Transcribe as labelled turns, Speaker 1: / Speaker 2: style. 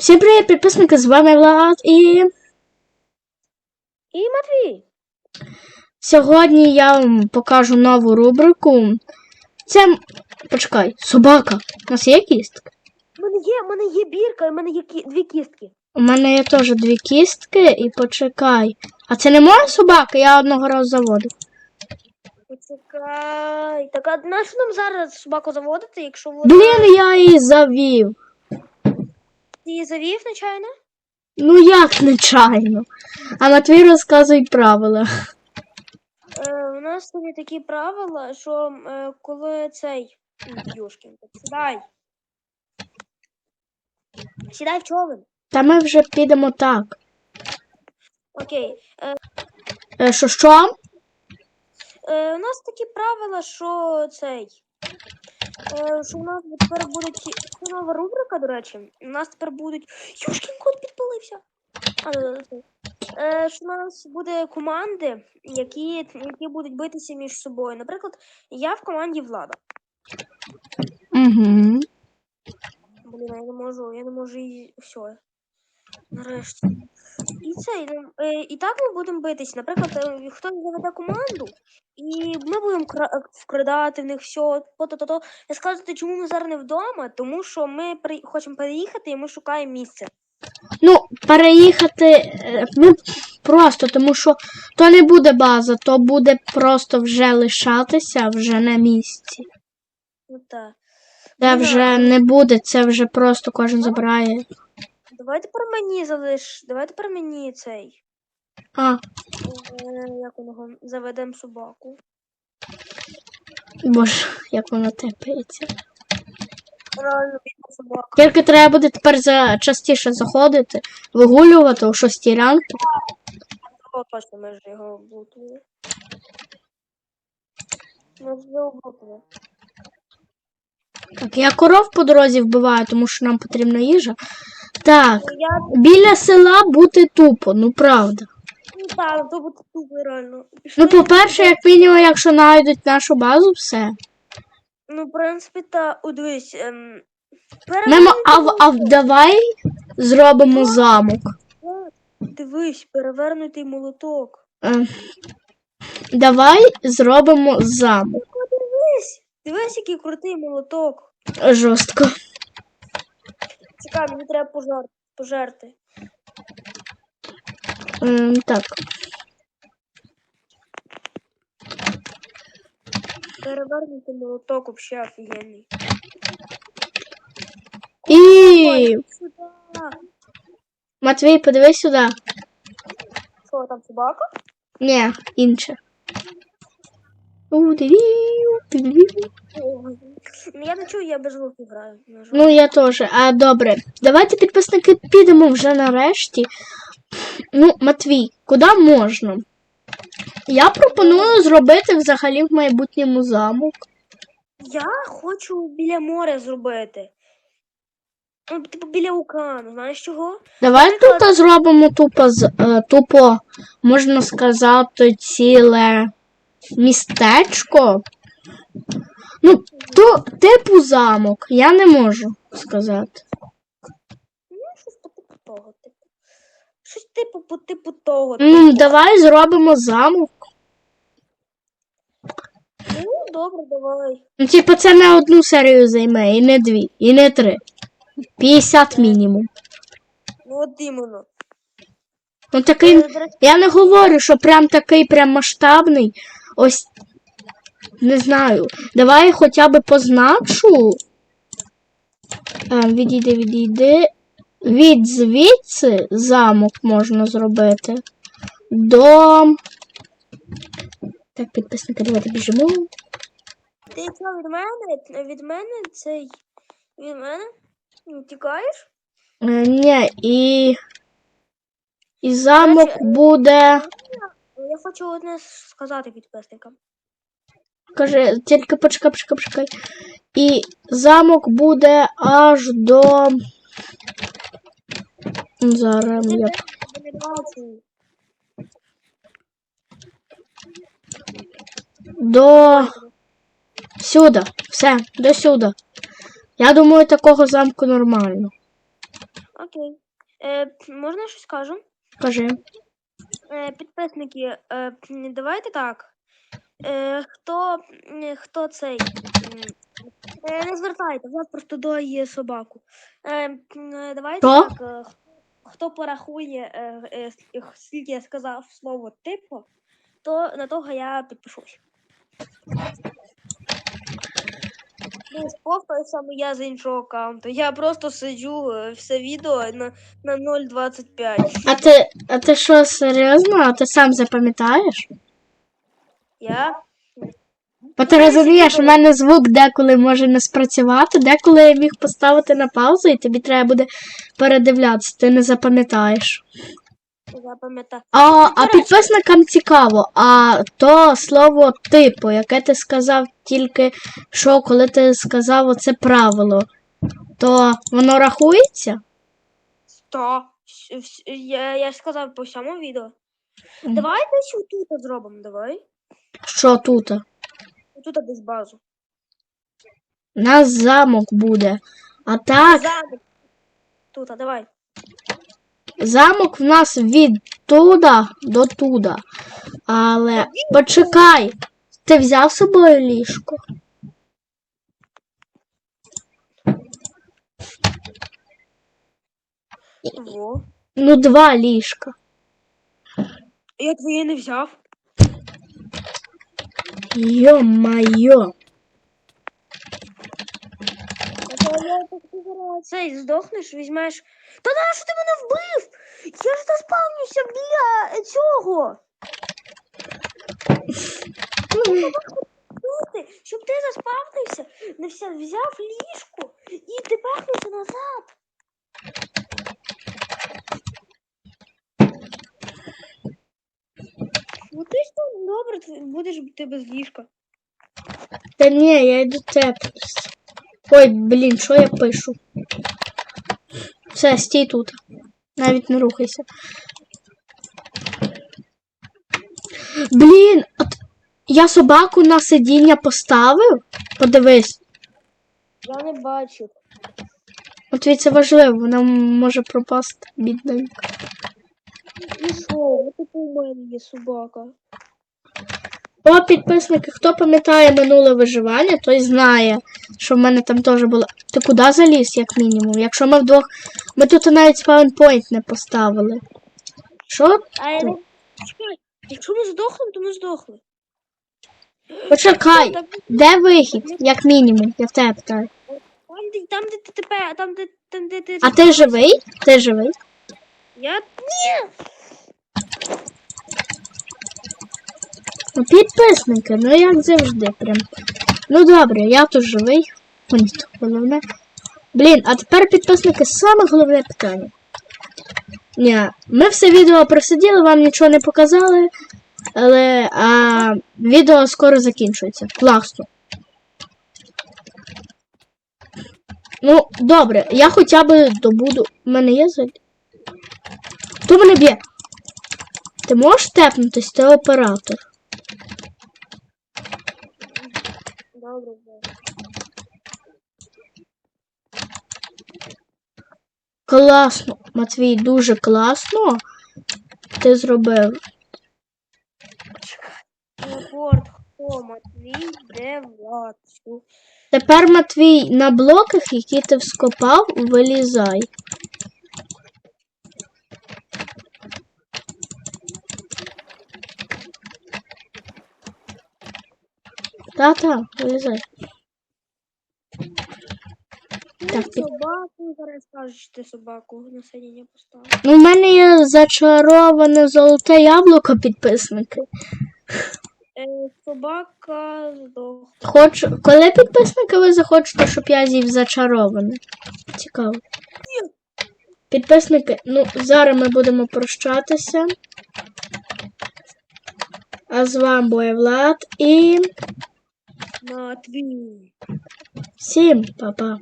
Speaker 1: Всім привіт, підписники, з вами Влад і
Speaker 2: І Матвій.
Speaker 1: сьогодні я вам покажу нову рубрику. Це. Почекай, собака. У нас є кістка?
Speaker 2: У мене є, у мене є бірка, в мене є кі... дві кістки.
Speaker 1: У мене є теж дві кістки, і почекай. А це не моя собака, я одного разу заводив.
Speaker 2: Почекай. Так, а нащо нам зараз собаку заводити, якщо вона
Speaker 1: Блін, я її завів.
Speaker 2: Ти її завів, нечайно?
Speaker 1: Ну як нечайно. А Матвій розказує правила.
Speaker 2: Е, у нас тут є такі правила, що е, коли цей. Юшкін, сідай. Сідай в човен.
Speaker 1: Та ми вже підемо так.
Speaker 2: Окей. Е,
Speaker 1: Е, Що що?
Speaker 2: е, у нас такі правила, що цей. Е, що у нас тепер будуть. Це нова рубрика, до речі. У нас тепер будуть. Юшкін кот підпалився. А, да, да, да. Е, що у нас буде команди, які, які будуть битися між собою. Наприклад, я в команді влада.
Speaker 1: Угу.
Speaker 2: Блін, я не можу, я не можу і все. Нарешті. І це, ну, е, і так ми будемо битись. Наприклад, е, хтось заведе команду, і ми будемо кра- вкрадати в них все. То-то-то. Я скажете, чому ми зараз не вдома? Тому що ми при... хочемо переїхати і ми шукаємо місце.
Speaker 1: Ну, переїхати е, ми просто, тому що то не буде база, то буде просто вже лишатися вже на місці.
Speaker 2: Ну так.
Speaker 1: Де
Speaker 2: Ну,
Speaker 1: вже не буде, це вже просто кожен забирає.
Speaker 2: Давай тепер мені залиш. Давай тепер мені цей.
Speaker 1: А,
Speaker 2: Е, як воно заведемо собаку.
Speaker 1: боже, як воно тепається.
Speaker 2: Реально бідна собака.
Speaker 1: Тільки треба буде тепер за частіше заходити, вигулювати о 6 ранку.
Speaker 2: О, точно, ми ж його облутали. Ми ж його облутали.
Speaker 1: Так, я коров по дорозі вбиваю, тому що нам потрібна їжа. Так, біля села бути тупо, ну правда.
Speaker 2: ну так, то буде тупо реально.
Speaker 1: Ну, по-перше, як мінімум, якщо знайдуть нашу базу, все.
Speaker 2: Ну, в принципі, та о, дивись. Ем,
Speaker 1: а, в- а в- давай зробимо замок.
Speaker 2: Дивись, перевернутий молоток.
Speaker 1: Е, давай зробимо замок.
Speaker 2: Дивись! Дивись, який крутий молоток.
Speaker 1: Жорстко.
Speaker 2: Чекай, мені треба пожар... пожерти.
Speaker 1: Ем, так.
Speaker 2: Перевернутий молоток вообще офігенний.
Speaker 1: І
Speaker 2: Сюда.
Speaker 1: Матвій, подивись сюди.
Speaker 2: Що, там собака?
Speaker 1: Ні, інше. У-ди-ді, у-ди-ді.
Speaker 2: Ой. Ну, я не чую, я без звуку граю.
Speaker 1: Ну, я теж. А добре. Давайте, підписники, підемо вже нарешті. Ну, Матвій, куди можна? Я пропоную зробити взагалі в майбутньому замок.
Speaker 2: Я хочу біля моря зробити. Ну, типу біля океану, знаєш чого?
Speaker 1: Давай тут зробимо тупо, е, тупо, можна сказати, ціле містечко. Ну, то, типу замок, я не можу сказати.
Speaker 2: Ну, щось типу того, типу. Щось типу по типу того.
Speaker 1: Ну,
Speaker 2: типу.
Speaker 1: давай зробимо замок.
Speaker 2: Ну, добре, давай.
Speaker 1: Ну, типу, це не одну серію займе, і не дві, і не три. 50 мінімум.
Speaker 2: Ну, от іменно.
Speaker 1: Ну такий.
Speaker 2: Е,
Speaker 1: Я не говорю, що прям такий прям масштабний. Ось. Не знаю. Давай хоча б позначу. А, відійди, відійди. Від звідси замок можна зробити. До. Так, підписники, давайте біжимо.
Speaker 2: Ти що від мене? Від мене цей. Від мене? Ну, Тікаєш?
Speaker 1: Е, ні, і. І замок буде.
Speaker 2: Я хочу одне сказати підписникам.
Speaker 1: Каже, тільки почекай, почекай, почекай. І замок буде аж до. Зараз я. До. Сюди. Все, до сюди. Я думаю, такого замку нормально.
Speaker 2: Окей. Е, можна щось скажу?
Speaker 1: Кажи.
Speaker 2: Е, підписники, е, давайте так. Е, хто, хто цей? Не звертайте, я просто доїє собаку. Давайте
Speaker 1: Хто?
Speaker 2: так. Хто порахує, скільки я сказав слово типу, то на того я підпишусь. Ну, повторюю саме я з іншого аккаунту. Я просто сиджу е, все відео на, на 0.25.
Speaker 1: А ти, а ти що, серйозно? А ти сам запам'ятаєш?
Speaker 2: Я
Speaker 1: Бо ти розумієш, у мене звук деколи може не спрацювати, деколи я міг поставити на паузу, і тобі треба буде передивлятися, ти не запам'ятаєш. А, а підписникам цікаво, а то слово типу, яке ти сказав тільки що, коли ти сказав оце правило, то воно рахується?
Speaker 2: Вс- Я, я ж сказав по всьому відео. Давай десь тут зробимо, давай.
Speaker 1: Що тут?
Speaker 2: Тут десь базу.
Speaker 1: У нас замок буде. А так,
Speaker 2: Замок. Тут, давай.
Speaker 1: Замок в нас від туда до туда. Але почекай, ти взяв з собою ліжко?
Speaker 2: Во.
Speaker 1: Ну, два ліжка.
Speaker 2: Я твоє не взяв.
Speaker 1: Йо-майо.
Speaker 2: Цей здохнеш, візьмеш. Та на що ти мене вбив? Я ж заспавнюся біля цього. Щоб ти заспавнився, не все взяв ліжко і ти пахнувся назад. Ну ти ж добре, будеш ти без ліжка.
Speaker 1: Та ні, я йду теплюсь. Ой, блін, що я пишу? Все, стій тут. Навіть не рухайся. Блін, от я собаку на сидіння поставив. Подивись.
Speaker 2: Я не бачу.
Speaker 1: От від це важливо, вона може пропасти, бідненька.
Speaker 2: І що? Ось тут у мене є собака.
Speaker 1: О, підписники, хто пам'ятає минуле виживання, той знає, що в мене там теж було. Ти куди заліз, як мінімум? Якщо ми вдвох. Ми тут навіть спаунпойнт не поставили. Що?
Speaker 2: А я якщо ми здохнемо, то ми здохли.
Speaker 1: Почекай, де вихід, як мінімум, я в тебе питаю.
Speaker 2: там, де, там, де ти тепер, там, де, там, де ти...
Speaker 1: А ти живий? Ти живий?
Speaker 2: Я... Ні!
Speaker 1: Підписники, ну як завжди, прям. Ну добре, я тут живий. Мені то головне. Блін, а тепер підписники саме головне питання. Ні, ми все відео просиділи, вам нічого не показали, але а, відео скоро закінчується. Класно. Ну, добре, я хоча б добуду. У мене є заль. Хто мене б'є? Ти можеш тепнутись, ти оператор.
Speaker 2: Добре.
Speaker 1: Класно, Матвій, дуже класно. Ти зробив.
Speaker 2: Телепорт, хто, Матвій, де Влад?
Speaker 1: Тепер Матвій на блоках, які ти вскопав, вилізай. Та-та, вилізай. Так, під-
Speaker 2: Собаку, зараз скажеш, що ти собаку на сидіння поставив.
Speaker 1: Ну, у мене є зачароване золоте яблуко, підписники.
Speaker 2: Е, собака здохла.
Speaker 1: Хочу. Коли підписники ви захочете, щоб я з'їв зачароване? Цікаво. Підписники, ну, зараз ми будемо прощатися. А з вами був Влад і
Speaker 2: Матвій.
Speaker 1: всім па-па.